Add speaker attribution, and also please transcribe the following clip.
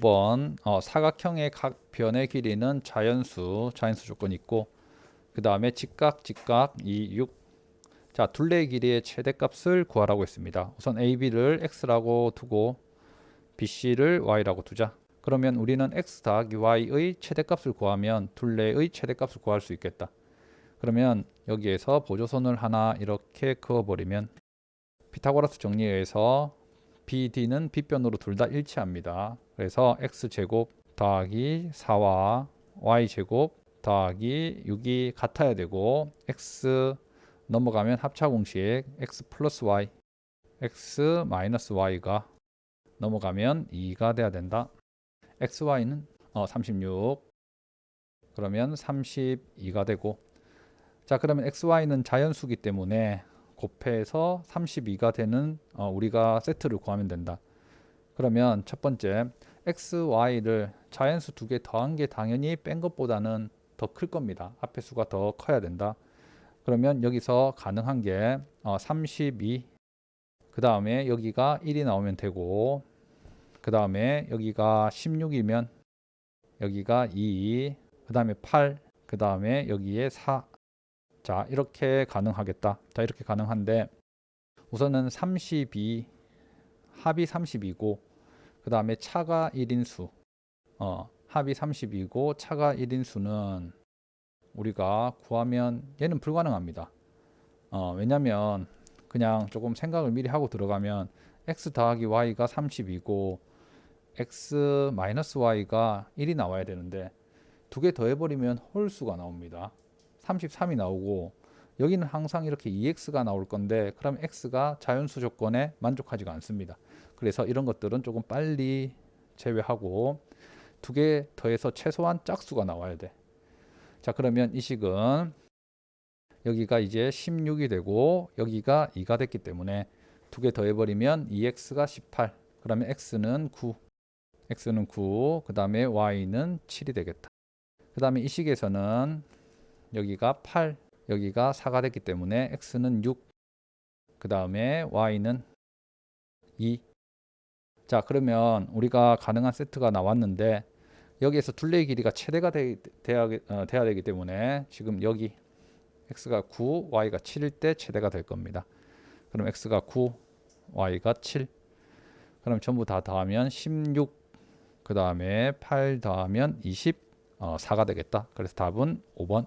Speaker 1: 번 어, 사각형의 각 변의 길이는 자연수 자연수 조건이 있고 그 다음에 직각 직각 2 6. 자 둘레의 길이의 최대값을 구하라고 했습니다. 우선 AB를 x라고 두고 BC를 y라고 두자. 그러면 우리는 x 더하기 y의 최대값을 구하면 둘레의 최대값을 구할 수 있겠다. 그러면 여기에서 보조선을 하나 이렇게 그어버리면 피타고라스 정리에 의해서 BD는 빗변으로 둘 다 일치합니다. 그래서 x제곱 더하기 4와 y제곱 더하기 6이 같아야 되고 x 넘어가면 합차 공식 x 플러스 y x 마이너스 y가 넘어가면 2가 돼야 된다. xy는 어, 36 그러면 32가 되고 자 그러면 xy는 자연수기 때문에 곱해서 32가 되는 어, 우리가 세트를 구하면 된다. 그러면 첫 번째 x, y를 자연수 두 개 더한 게 당연히 뺀 것보다는 더 클 겁니다. 앞에 수가 더 커야 된다. 그러면 여기서 가능한 게 어, 32. 그 다음에 여기가 1이 나오면 되고 그 다음에 여기가 16이면 여기가 2. 그 다음에 8. 그 다음에 여기에 4. 자 이렇게 가능하겠다. 자 이렇게 가능한데 우선은 32 합이 30이고 그 다음에 차가 1인수 어, 합이 30이고 차가 1인수는 우리가 구하면 얘는 불가능합니다. 어, 왜냐면 그냥 조금 생각을 미리 하고 들어가면 x 더하기 y가 30이고 x 마이너스 y가 1이 나와야 되는데 두 개 더해버리면 홀수가 나옵니다. 33이 나오고 여기는 항상 이렇게 2x가 나올 건데 그럼 x가 자연수 조건에 만족하지가 않습니다. 그래서 이런 것들은 조금 빨리 제외하고 두 개 더해서 최소한 짝수가 나와야 돼. 자 그러면 이 식은 여기가 이제 16이 되고 여기가 2가 됐기 때문에 두 개 더해버리면 2x가 18 그러면 x는 9 x는 9 그 다음에 y는 7이 되겠다. 그 다음에 이 식에서는 여기가 8 여기가 4가 됐기 때문에 x는 6 그 다음에 y는 2 자 그러면 우리가 가능한 세트가 나왔는데 여기에서 둘레의 길이가 최대가 돼, 돼야, 어, 돼야 되기 때문에 지금 여기 x가 9 y가 7일 때 최대가 될 겁니다. 그럼 x가 9 y가 7 그럼 전부 다 더하면 16 그 다음에 8 더하면 20 어, 4가 되겠다. 그래서 답은 5번